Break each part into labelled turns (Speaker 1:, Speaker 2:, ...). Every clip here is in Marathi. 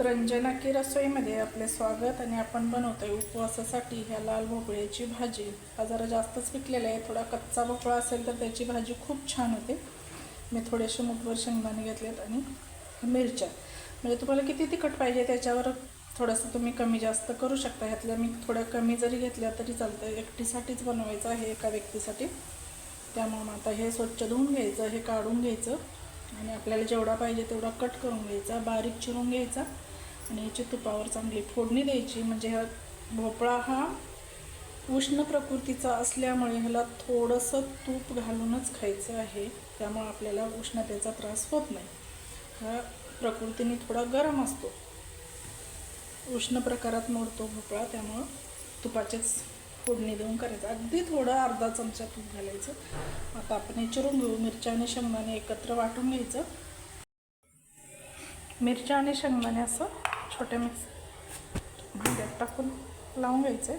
Speaker 1: रंजना की रसोईमध्ये आपले स्वागत आणि आपण बनवतो आहे उपवासासाठी ह्या लाल भोपळ्याची भाजी. हा जरा जास्तच पिकलेला आहे थोडा कच्चा भोपळा असेल तर त्याची भाजी खूप छान होते. मी थोडेसे मुठभर शेंगदाणे घेतलेत आणि मिरच्या. म्हणजे तुम्हाला किती तिखट पाहिजे त्याच्यावर थोडंसं तुम्ही कमी जास्त करू शकता. ह्यातल्या मी थोड्या कमी जरी घेतल्या तरी चालतं एकटीसाठीच बनवायचं आहे एका व्यक्तीसाठी. त्यामुळं मग आता हे स्वच्छ धुवून घ्यायचं हे काढून घ्यायचं आणि आपल्याला जेवढा पाहिजे तेवढा कट करून घ्यायचा बारीक चिरून घ्यायचा. आणि याची तुपावर चांगली फोडणी द्यायची. म्हणजे हा भोपळा हा उष्ण प्रकृतीचा असल्यामुळे ह्याला थोडंसं तूप घालूनच खायचं आहे. त्यामुळं आपल्याला उष्णतेचा त्रास होत नाही. हा प्रकृतीने थोडा गरम असतो. उष्ण प्रकारात मोडतो भोपळा त्यामुळं तुपाचेच फोडणी देऊन करायचं. अगदी थोडं अर्धा चमचा तूप घालायचं. आता आपण हे चिरून घेऊ. मिरच्या आणि शेंगदाणे एकत्र वाटून घ्यायचं. मिरच्या आणि शेंगदाणे असं छोटे मिक्स भांड्यात टाकून लावून घ्यायचे.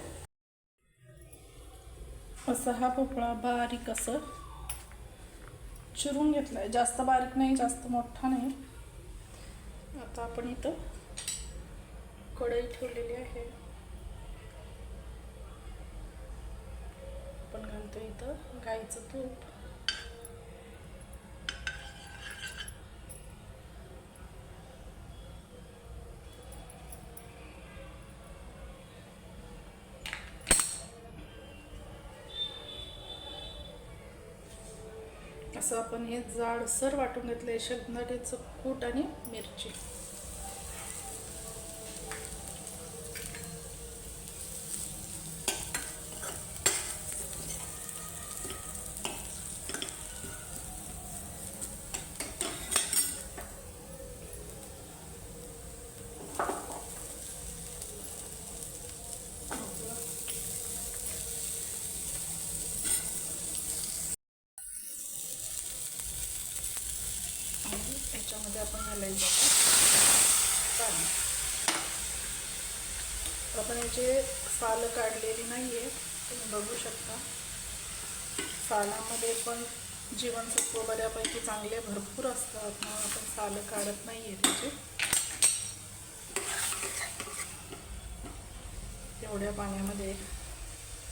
Speaker 1: असं हा भोपळा बारीक असं चिरून घेतलाय. जास्त बारीक नाही जास्त मोठा नाही. आता आपण इथं कढई ठेवलेली आहे. आपण घालतो इथं गाईचं तूप. असं आपण हे जाडसर वाटून घेतलंय शेंगदाण्याचं कूट आणि मिरची. त्याच्यामध्ये याच्यामध्ये आपण घालायचं पाणी आपण याचे साल काढलेली नाही आहे तुम्ही बघू शकता. सालामध्ये पण जीवनसत्व बऱ्यापैकी चांगले भरपूर असतात. म्हणून आपण साल काढत नाही आहे त्याचे. एवढ्या पाण्यामध्ये.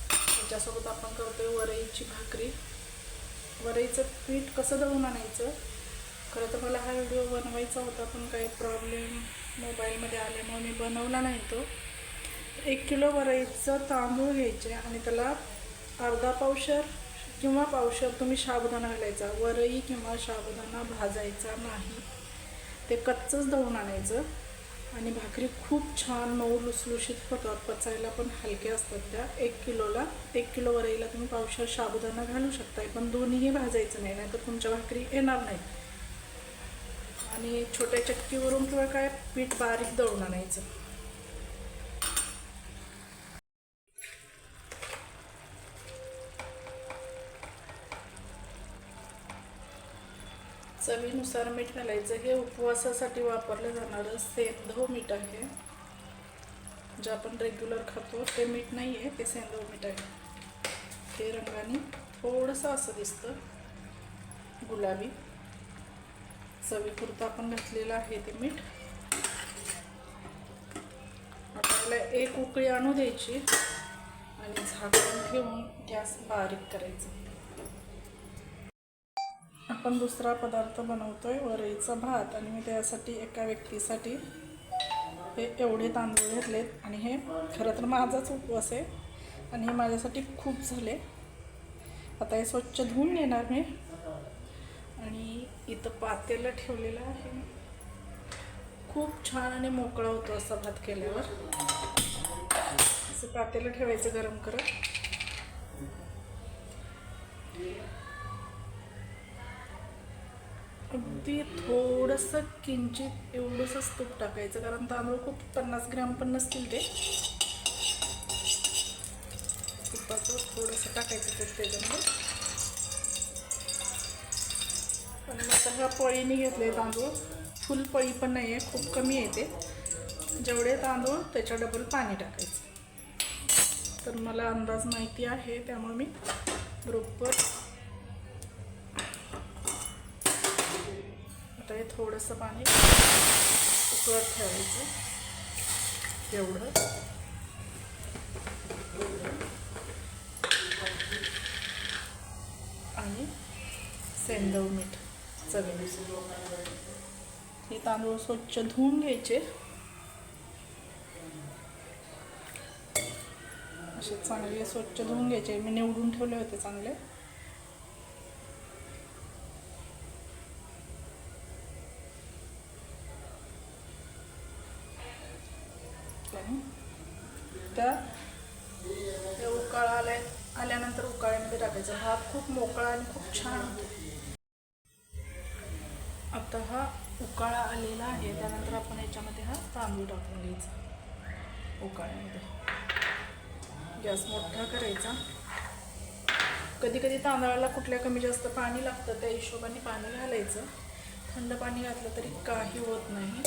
Speaker 1: त्याच्यासोबत आपण करतोय वरईची भाकरी. वरईचं पीठ कसं दळून आणायचं? खरं तर मला हा व्हिडिओ बनवायचा होता पण काही प्रॉब्लेम मोबाईलमध्ये आल्यामुळे मी बनवला नाही तो. एक किलो वरईचं तांदूळ घ्यायचे आणि त्याला अर्धा पावशर किंवा पावशर तुम्ही साबुदाणा घालायचा. वरई किंवा साबुदाणा भाजायचा नाही. ते कच्चंच दळून आणायचं. आणि भाकरी खूप छान मऊ लुसलुशीत होतात पचायला पण हलक्या असतात त्या. एक किलोला एक किलो वरईला तुम्ही पावशर साबुदाणा घालू शकताय पण दोन्हीही भाजायचं नाही नाहीतर तुमच्या भाकरी येणार नाही आणि छोट्या चक्कीवरून किंवा काय पीठ बारीक दळून आणायचं. चवीनुसार मीठ घालायचं. हे उपवासासाठी वापरलं जाणारं सेंधव मीठ आहे. जे आपण रेग्युलर खातो ते मीठ नाही आहे ते सेंधव मीठ आहे. हे रंगाने थोडंसं असं दिसतं. गुलाबी. चवीपुरतं आपण घातलेलं आहे ते मीठ. आपल्याला एक उकळी आणू द्यायची आणि झाकून ठेवून गॅस बारीक करायचं. आपण दुसरा पदार्थ बनवतोय वरईचा भात आणि मी त्यासाठी एका व्यक्तीसाठी हे एवढे तांदूळ घेतलेत आणि हे खरं तर माझाच उपवास आहे आणि हे माझ्यासाठी खूप झाले. आता हे स्वच्छ धुवून घेणार मी आणि इथं पातेलं ठेवलेलं आहे. खूप छान आणि मोकळा होतो असा भात केल्यावर. असं पातेलं ठेवायचं गरम करत अगदी थोडंसं किंचित एवढंसंच तूप टाकायचं कारण तांदूळ खूप पन्नास ग्रॅम पण नसतील ते तुपाचं थोडंसं टाकायचं तूप त्याच्यामध्ये. पण मग आता ह्या पळीने घेतले तांदूळ. फुल पळी पण नाही आहे खूप कमी आहे ते जेवढे तांदूळ त्याच्या डबल पाणी टाकायचं. तर मला अंदाज माहिती आहे त्यामुळे मी बरोबर आता हे थोडंसं पाणी उकळत ठेवायचं. एवढं. आणि सेंदव मीठ. हे तांदूळ स्वच्छ धुवून घ्यायचे. असे चांगले स्वच्छ धुवून घ्यायचे. मी निवडून ठेवले होते चांगले. त्या त्या उकाळा आल्या आल्यानंतर उकाळ्यामध्ये टाकायचं. भात खूप मोकळा आणि खूप छान होतो. आता हा उकाळा आलेला आहे. त्यानंतर आपण याच्यामध्ये हा तांदूळ टाकून घ्यायचा. उकाळ्यामध्ये. गॅस मोठा करायचा. कधी कधी तांदळाला कुठल्या कमी जास्त पाणी लागतं त्या हिशोबाने पाणी घालायचं. थंड पाणी घातलं तरी काही होत नाही.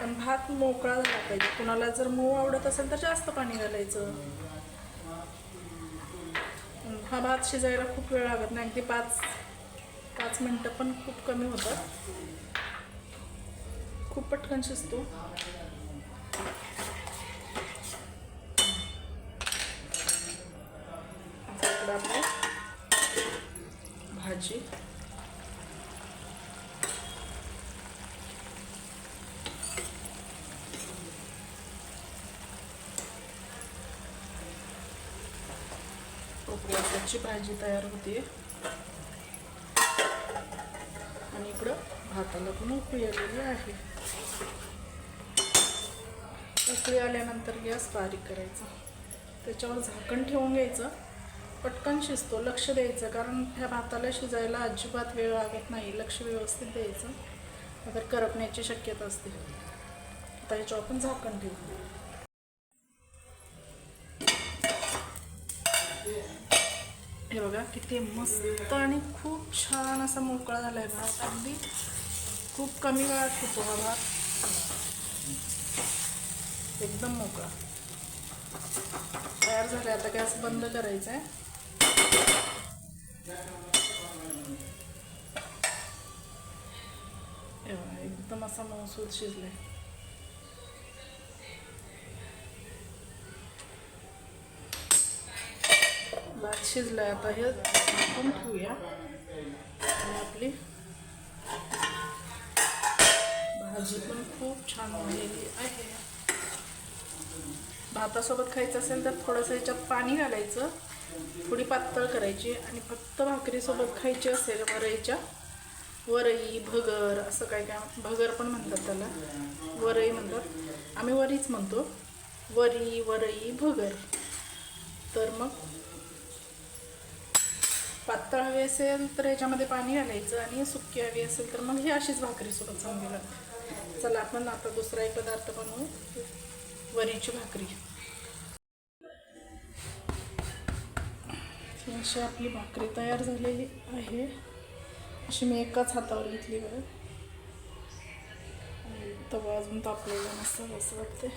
Speaker 1: पण भात मोकळा झाला पाहिजे. कुणाला जर मऊ आवडत असेल तर जास्त पाणी घालायचं. हा भात शिजायला खूप वेळ लागत नाही. अगदी पाच पाच मिनटं पण खूप कमी होतात. खूप पटकन शिजतो. भाजी. भाजी तयार होते आणि इकडं भाताला पण उकळी आलेली आहे. उकळी आल्यानंतर गॅस बारीक करायचा. त्याच्यावर झाकण ठेवून घ्यायचं. पटकन शिजतो लक्ष द्यायचं कारण ह्या भाताला शिजायला अजिबात वेळ लागत नाही. लक्ष व्यवस्थित द्यायचं. अगर करपण्याची शक्यता असते. आता याच्यावर आपण झाकण ठेवू. हे बघा किती मस्त आणि खूप छान असा मोकळा झाला आहे भात. अगदी खूप कमी वेळात खूप हा भात. एकदम मोकळा. तयार झाले आता गॅस बंद करायचा आहे एकदम असा मौसूद शिजलाय. भात शिजलाय आता हे आपण ठेवूया. आणि आपली भाजी पण खूप छान झालेली आहे. भातासोबत खायचं असेल तर थोडंसं याच्यात पाणी घालायचं थोडी पातळ करायची आणि फक्त भाकरीसोबत खायची असेल वरईच्या वरई भगर असं काय काय भगर पण म्हणतात त्याला. वरई म्हणतात. आम्ही वरीच म्हणतो. वरी वरई भगर. तर मग पातळ हवी असेल तर याच्यामध्ये पाणी घालायचं आणि सुकी हवी असेल तर मग ही अशीच भाकरीसोबत चांगली लागते. चला आपण आता दुसरा एक पदार्थ बनवू. वरीची भाकरी. अशी आपली भाकरी तयार झालेली आहे. अशी मी एकाच हातावर घेतली बरं तवा अजून तापलेला नसतं असं वाटते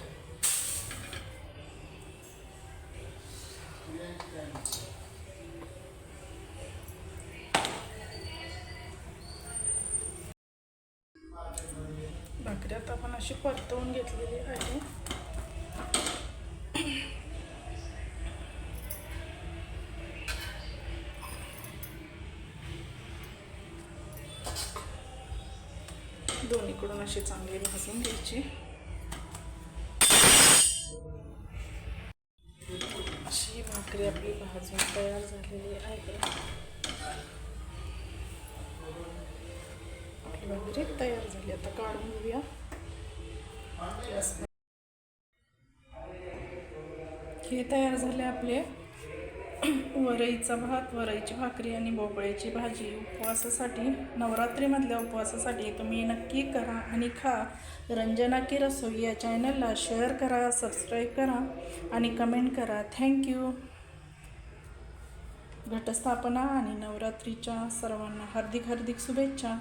Speaker 1: अशी परतवून घेतलेली आहे. दोन्हीकडून अशी चांगली भाजून घ्यायची. अशी भाकरी आपली भाजून तयार झालेली आहे. आपली भाकरी तयार झाली. आता काढून घेऊया. हे तयार झाले आपले वरईचा भात वरईची भाकरी आणि भोपळ्याची भाजी. उपवासासाठी नवरात्रीमधल्या उपवासासाठी तुम्ही नक्की करा आणि खा. रंजना की रसोई या चॅनलला शेअर करा सबस्क्राईब करा आणि कमेंट करा. थँक्यू घटस्थापना आणि नवरात्रीच्या सर्वांना हार्दिक हार्दिक शुभेच्छा.